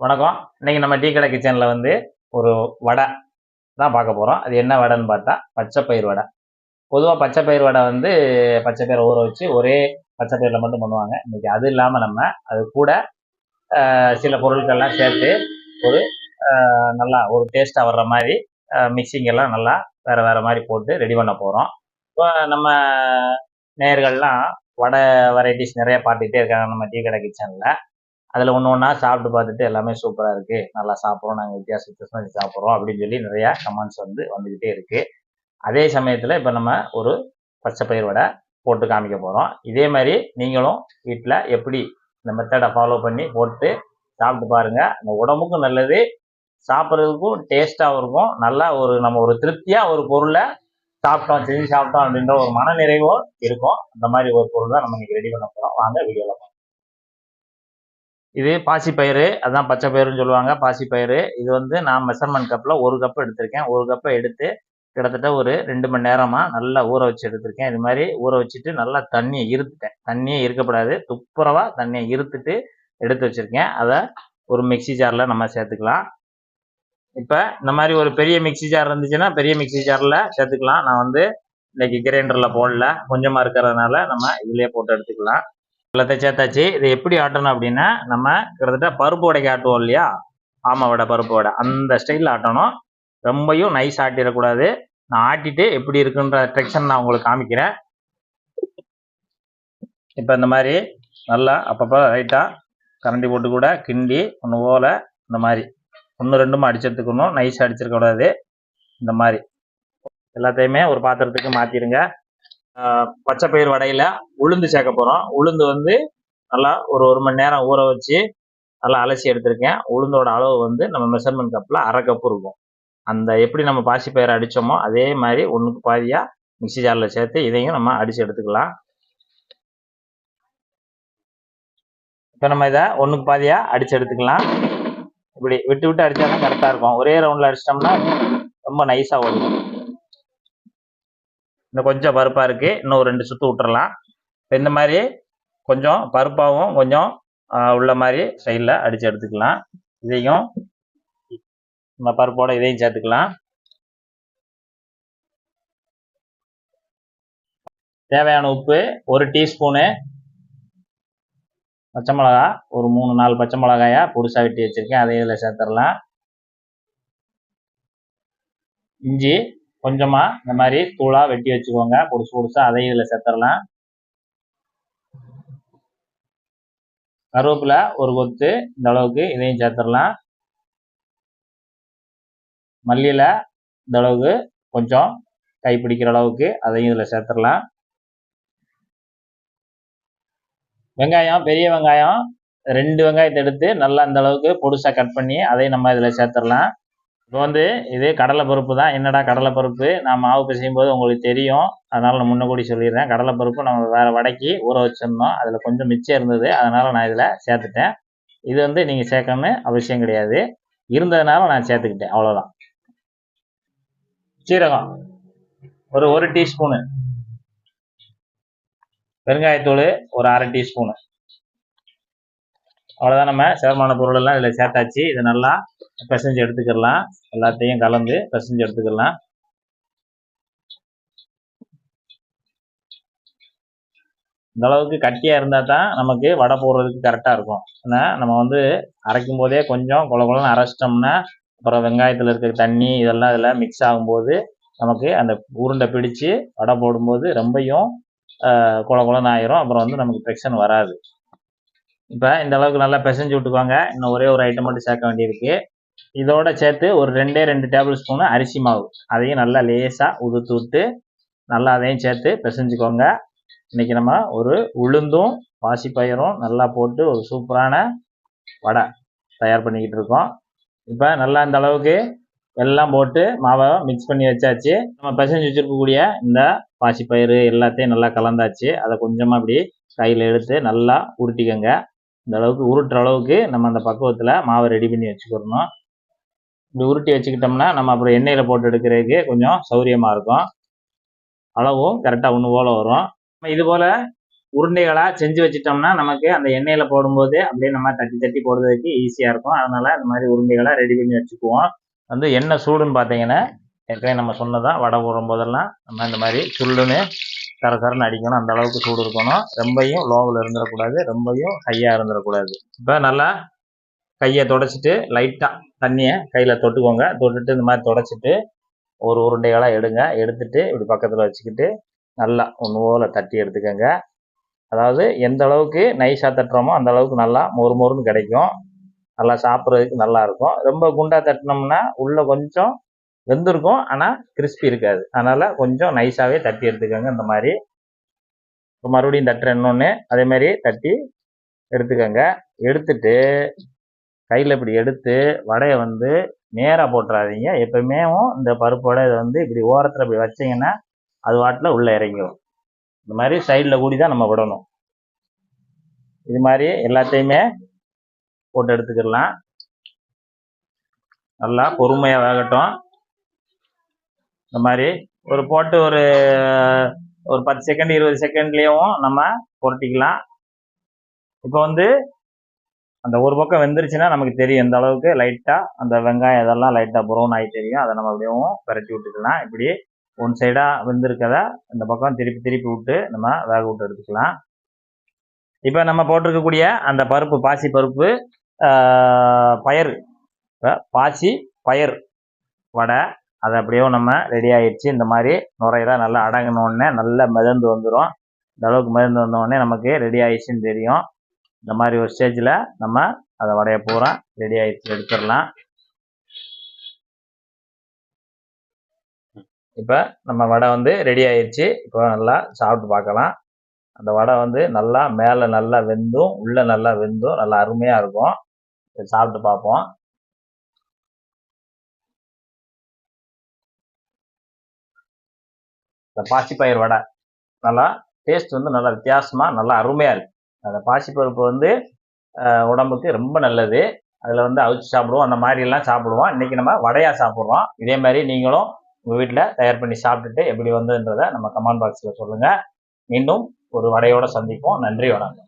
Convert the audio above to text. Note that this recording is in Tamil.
வணக்கம். இன்னைக்கு நம்ம டீ கடை கிச்சனில் வந்து ஒரு வடை தான் பார்க்க போகிறோம் அது என்ன வடைன்னு பார்த்தா பச்சைப்பயிர் வடை. பொதுவாக பச்சைப்பயிர் வடை வந்து பச்சை ஊற வச்சு ஒரே பச்சை பயிரில் மட்டும் பண்ணுவாங்க. இன்னைக்கு அது இல்லாமல் நம்ம அது கூட சில பொருட்கள்லாம் சேர்த்து ஒரு நல்லா ஒரு டேஸ்ட்டாக வர்ற மாதிரி மிக்சிங் எல்லாம் நல்லா வேறு வேறு மாதிரி போட்டு ரெடி பண்ண போகிறோம் இப்போ நம்ம நேயர்கள்லாம் வடை வெரைட்டிஸ் நிறைய பார்த்துக்கிட்டே இருக்காங்க நம்ம டீ கடை கிச்சனில். அதில் ஒன்று ஒன்றா சாப்பிட்டு பார்த்துட்டு எல்லாமே சூப்பராக இருக்குது நல்லா சாப்பிட்றோம் நாங்கள் வித்தியாச வித்தியாசமாக சாப்பிட்றோம் அப்படின்னு சொல்லி நிறையா கமெண்ட்ஸ் வந்து வந்துக்கிட்டே இருக்குது அதே சமயத்தில் இப்போ நம்ம ஒரு பச்சை பயிர் வடை போட்டு காமிக்க போகிறோம் இதே மாதிரி நீங்களும் வீட்டில் எப்படி இந்த மெத்தடை ஃபாலோ பண்ணி போட்டு சாப்பிட்டு பாருங்கள் அந்த உடம்புக்கும் நல்லது சாப்பிட்றதுக்கும் டேஸ்ட்டாகவும் இருக்கும். நல்லா ஒரு நம்ம ஒரு திருப்தியாக ஒரு பொருளை சாப்பிட்டோம் செஞ்சு சாப்பிட்டோம் அப்படின்ற ஒரு மன நிறைவும் இருக்கும். அந்த மாதிரி ஒரு பொருள் தான் நம்ம இன்னைக்கு ரெடி பண்ண போகிறோம் வாங்க வீடியோவில் இது பாசிப்பயிறு அதான் பச்சை பயிறுன்னு சொல்லுவாங்க பாசிப்பயிறு இது வந்து நான் மெஷர்மெண்ட் கப்பில் ஒரு கப் எடுத்திருக்கேன். ஒரு கப்பை எடுத்து கிட்டத்தட்ட ஒரு ரெண்டு மணி நேரமாக நல்லா ஊற வச்சு எடுத்திருக்கேன். இது மாதிரி ஊற வச்சுட்டு நல்லா தண்ணியை இருத்துட்டேன். தண்ணியே இருக்கக்கூடாது துப்புரவாக தண்ணியை இருத்துட்டு எடுத்து வச்சுருக்கேன். அதை ஒரு மிக்ஸி ஜாரில் நம்ம சேர்த்துக்கலாம். இப்போ இந்த மாதிரி ஒரு பெரிய மிக்ஸி ஜார் இருந்துச்சுன்னா பெரிய மிக்ஸி ஜாரில் சேர்த்துக்கலாம். நான் வந்து இன்னைக்கு கிரைண்டரில் போடல. கொஞ்சமாக இருக்கிறதுனால நம்ம இதுலேயே போட்டு எடுத்துக்கலாம். எல்லாத்தையும் சேர்த்தாச்சு இது எப்படி ஆட்டணும் அப்படின்னா நம்ம கிட்டத்தட்ட பருப்பு வடைக்கு ஆட்டுவோம் இல்லையா? ஆமை வடை பருப்பு வடை. அந்த ஸ்டைலில் ஆட்டணும். ரொம்பையும் நைஸ் ஆட்டிடக்கூடாது. நான் ஆட்டிட்டு எப்படி இருக்குன்ற டெக்ஷன் நான் உங்களுக்கு காமிக்கிறேன். இப்போ இந்த மாதிரி நல்லா அப்பப்போ லைட்டாக கரண்டி போட்டு கூட கிண்டி ஒன்று போல் இந்த மாதிரி ஒன்று ரெண்டுமா அடிச்சு நைஸ் அடிச்சிருக்கக்கூடாது. இந்த மாதிரி. எல்லாத்தையுமே ஒரு பாத்திரத்துக்கு மாற்றிடுங்க பச்சை பயிர் வடையில் உளுந்து சேர்க்க போகிறோம் உளுந்து வந்து நல்லா ஒரு ஒரு மணி நேரம் ஊற வச்சு நல்லா அலசி எடுத்திருக்கேன். உளுந்தோட அளவு வந்து நம்ம மெஷர்மெண்ட் கப்பில் அரை கப்பு இருக்கும். அந்த எப்படி நம்ம பாசி பயிரை அடித்தோமோ அதே மாதிரி ஒன்றுக்கு பாதியாக மிக்ஸி ஜாரில் சேர்த்து இதையும் நம்ம அடித்து எடுத்துக்கலாம். இப்போ நம்ம இதை ஒன்றுக்கு பாதியாக அடித்து எடுத்துக்கலாம். இப்படி விட்டு விட்டு அடித்தா தான் கரெக்டாக இருக்கும். ஒரே ரவுண்டில் அடிச்சிட்டோம்னா ரொம்ப நைஸாக ஓடும் இன்னும் கொஞ்சம் பருப்பாக இருக்குது இன்னும் ஒரு ரெண்டு சுற்று விட்டுறலாம். இந்த மாதிரி கொஞ்சம் பருப்பாகவும் கொஞ்சம் உள்ள மாதிரி சைடில் அடித்து எடுத்துக்கலாம். இதையும் நம்ம பருப்போட இதையும் சேர்த்துக்கலாம். தேவையான உப்பு ஒரு டீஸ்பூனு பச்சை மிளகா ஒரு மூணு நாலு பச்சை மிளகாயா புதுசாக வெட்டி வச்சுருக்கேன். அதையும் இதில் சேர்த்துடலாம். இஞ்சி கொஞ்சமாக இந்த மாதிரி தூளாக வெட்டி வச்சுக்கோங்க. பொடிசு பொடிசாக அதையும் இதில் சேர்த்துடலாம். கருவேப்பில ஒரு கொத்து இந்த அளவுக்கு இதையும் சேர்த்துடலாம். மல்லியில இந்த அளவுக்கு கொஞ்சம் கை பிடிக்கிற அளவுக்கு அதையும் இதில் சேர்த்துடலாம். வெங்காயம் பெரிய வெங்காயம் ரெண்டு வெங்காயத்தை எடுத்து நல்லா இந்த அளவுக்கு பொடிசாக கட் பண்ணி அதையும் நம்ம இதில் சேர்த்துடலாம். இப்போ வந்து இது கடலைப்பருப்பு தான். என்னடா கடலைப்பருப்பு நான் மாவு பிசையும் போது உங்களுக்கு தெரியும். அதனால் நான் முன்ன கூடி கடலை கடலைப்பருப்பு நம்ம வேறு வடைக்கு ஊற வச்சிருந்தோம். அதில் கொஞ்சம் மிச்சம் இருந்தது. அதனால் நான் இதில் சேர்த்துட்டேன். இது வந்து நீங்கள் சேர்க்கணும்னு அவசியம் கிடையாது. இருந்ததுனால நான் சேர்த்துக்கிட்டேன். அவ்வளோதான் சீரகம். ஒரு ஒரு டீஸ்பூனு. பெருங்காயத்தூள் ஒரு அரை டீஸ்பூனு. அவ்வளோதான் நம்ம. சேர்மான பொருள் எல்லாம் இதில் சேர்த்தாச்சு. இதை நல்லா பிசைஞ்சு எடுத்துக்கிடலாம் எல்லாத்தையும் கலந்து பிசைஞ்சு எடுத்துக்கலாம். இந்த அளவுக்கு கட்டியாக இருந்தால் தான் நமக்கு வடை போடுறதுக்கு கரெக்டாக இருக்கும். ஏன்னா நம்ம வந்து அரைக்கும் போதே கொஞ்சம் குல குலன்னு அரைச்சிட்டோம்னா அப்புறம் வெங்காயத்தில் இருக்கிற தண்ணி இதெல்லாம் இதில் மிக்ஸ் ஆகும்போது நமக்கு அந்த உருண்டை பிடிச்சு வடை போடும்போது ரொம்பையும் குல குலன்னு ஆயிரும். அப்புறம் வந்து நமக்கு பிரச்சனை வராது. இப்போ இந்த அளவுக்கு நல்லா பிசைஞ்சு விட்டுக்கோங்க. இன்னும் ஒரே ஒரு ஐட்டம் மட்டும் சேர்க்க வேண்டியிருக்கு. இதோட சேர்த்து ஒரு ரெண்டே ரெண்டு டேபிள் ஸ்பூனு அரிசி மாவு. அதையும் நல்லா லேசாக உதுத்து விட்டு நல்லா அதையும் சேர்த்து பிசைஞ்சுக்கோங்க. இன்றைக்கி நம்ம ஒரு உளுந்தும் பாசிப்பயிரும் நல்லா போட்டு ஒரு சூப்பரான வடை தயார் பண்ணிக்கிட்டு இருக்கோம். இப்போ நல்லா இந்த அளவுக்கு எல்லாம் போட்டு மாவை மிக்ஸ் பண்ணி வச்சாச்சு. நம்ம பிசைஞ்சு வச்சிருக்கக்கூடிய இந்த பாசிப்பயிறு எல்லாத்தையும் நல்லா கலந்தாச்சு. அதை கொஞ்சமாக அப்படி கையில் எடுத்து நல்லா உருட்டிக்கோங்க. இந்த அளவுக்கு உருட்டுற அளவுக்கு நம்ம அந்த பக்குவத்தில் மாவை ரெடி பண்ணி வச்சுக்கிறணும். இப்படி உருட்டி வச்சுக்கிட்டோம்னா நம்ம அப்புறம் எண்ணெயில் போட்டு எடுக்கிறதுக்கு கொஞ்சம் சௌரியமாக இருக்கும். அளவும் கரெக்டாக ஒன்று போல் வரும். நம்ம இது போல் உருண்டைகளாக செஞ்சு வச்சுட்டோம்னா நமக்கு அந்த எண்ணெயில் போடும்போது அப்படியே நம்ம தட்டி தட்டி போடுறதுக்கு ஈஸியாக இருக்கும். அதனால் இந்த மாதிரி உருண்டைகளாக ரெடி பண்ணி வச்சுக்குவோம். வந்து எண்ணெய் சூடுன்னு பார்த்தீங்கன்னா ஏற்கனவே நம்ம சொன்னதான் வடை போடும் போதெல்லாம் நம்ம இந்த மாதிரி சுள்ளுன்னு கர கரன்னு அடிக்கணும் அந்த அளவுக்கு சூடு இருக்கணும். ரொம்பையும் லோவில் இருந்துடக்கூடாது ரொம்பையும் ஹையாக இருந்துடக்கூடாது இப்போ நல்லா கையை தொடச்சிட்டு லைட்டாக தண்ணியை கையில் தொட்டுக்கோங்க. தொட்டுட்டு இந்த மாதிரி தொடச்சிட்டு ஒரு உருண்டைகளாக எடுங்க. எடுத்துட்டு இப்படி பக்கத்தில் வச்சுக்கிட்டு நல்லா ஒன்று போல் தட்டி எடுத்துக்கோங்க. அதாவது எந்த அளவுக்கு நைஸாக தட்டுறோமோ அந்த அளவுக்கு நல்லா மொறு மொறுன்னு கிடைக்கும். நல்லா சாப்பிட்றதுக்கு நல்லா இருக்கும். ரொம்ப குண்டாக தட்டினோம்னா உள்ளே கொஞ்சம் வெந்திருக்கும். ஆனால் கிறிஸ்பி இருக்காது. அதனால் கொஞ்சம் நைஸாகவே தட்டி எடுத்துக்கோங்க. இந்த மாதிரி. இப்போ மறுபடியும் தட்டுறேன் இன்னொன்று அதே மாதிரி தட்டி எடுத்துக்கோங்க. எடுத்துட்டு கையில் இப்படி எடுத்து வடையை வந்து நேராக போட்டுறாதீங்க. எப்பவுமே இந்த பருப்போட இதை வந்து இப்படி ஓரத்தில் இப்படி வச்சீங்கன்னா அது வாட்டில் உள்ளே இறங்கிடும் இந்த மாதிரி சைடில் கூடி தான் நம்ம விடணும். இது மாதிரி எல்லாத்தையுமே போட்டு எடுத்துக்கிடலாம் நல்லா பொறுமையாக வேகட்டும். இந்த மாதிரி ஒரு போட்டு ஒரு ஒரு பத்து செகண்ட் இருபது செகண்ட்லேயும் நம்ம புரட்டிக்கலாம். இப்போ வந்து அந்த ஒரு பக்கம் வெந்துருச்சுன்னா நமக்கு தெரியும் இந்த அளவுக்கு லைட்டாக அந்த வெங்காயம் இதெல்லாம் லைட்டாக ப்ரௌன் ஆகி தெரியும். அதை நம்ம அப்படியும் பரட்டி விட்டுக்கலாம். இப்படி ஒன் சைடாக வெந்திருக்கத இந்த பக்கம் திருப்பி திருப்பி விட்டு நம்ம வேக விட்டு எடுத்துக்கலாம். இப்போ நம்ம போட்டிருக்கக்கூடிய அந்த பருப்பு பாசி பருப்பு ஆஹ், பயறு பாசி பயர் வடை. அது அப்படியே நம்ம ரெடி ஆகிடுச்சு இந்த மாதிரி நுரையெல்லாம் நல்லா அடங்கினோடனே நல்லா மிதந்து வந்துடும் இந்த அளவுக்கு மிதந்து வந்தோடனே நமக்கு ரெடி ஆயிடுச்சுன்னு தெரியும். இந்த மாதிரி ஒரு ஸ்டேஜில் நம்ம அதை வடையை பூரா ரெடி ஆயிடுச்சு எடுத்துடலாம். இப்போ நம்ம வடை வந்து ரெடி ஆயிடுச்சு. இப்போ நல்லா சாப்பிட்டு பார்க்கலாம். அந்த வடை வந்து நல்லா மேலே நல்லா வெந்தும் உள்ளே நல்லா வெந்தும் நல்லா அருமையாக இருக்கும். சாப்பிட்டு பார்ப்போம். இந்த பாசிப்பயிர் வடை. நல்லா டேஸ்ட் வந்து நல்லா வித்தியாசமாக நல்லா அருமையாக இருக்குது அந்த பாசிப்பருப்பு வந்து உடம்புக்கு ரொம்ப நல்லது. அதில் வந்து அவிச்சு சாப்பிடுவோம். அந்த மாதிரிலாம் சாப்பிடுவோம். இன்றைக்கி நம்ம வடையாக சாப்பிட்றோம். இதே மாதிரி நீங்களும் உங்கள் வீட்டில் தயார் பண்ணி சாப்பிட்டுட்டு எப்படி வந்ததுன்றதை நம்ம கமெண்ட் பாக்ஸில் சொல்லுங்கள் மீண்டும் ஒரு வடையோடு சந்திப்போம். நன்றி வணக்கம்.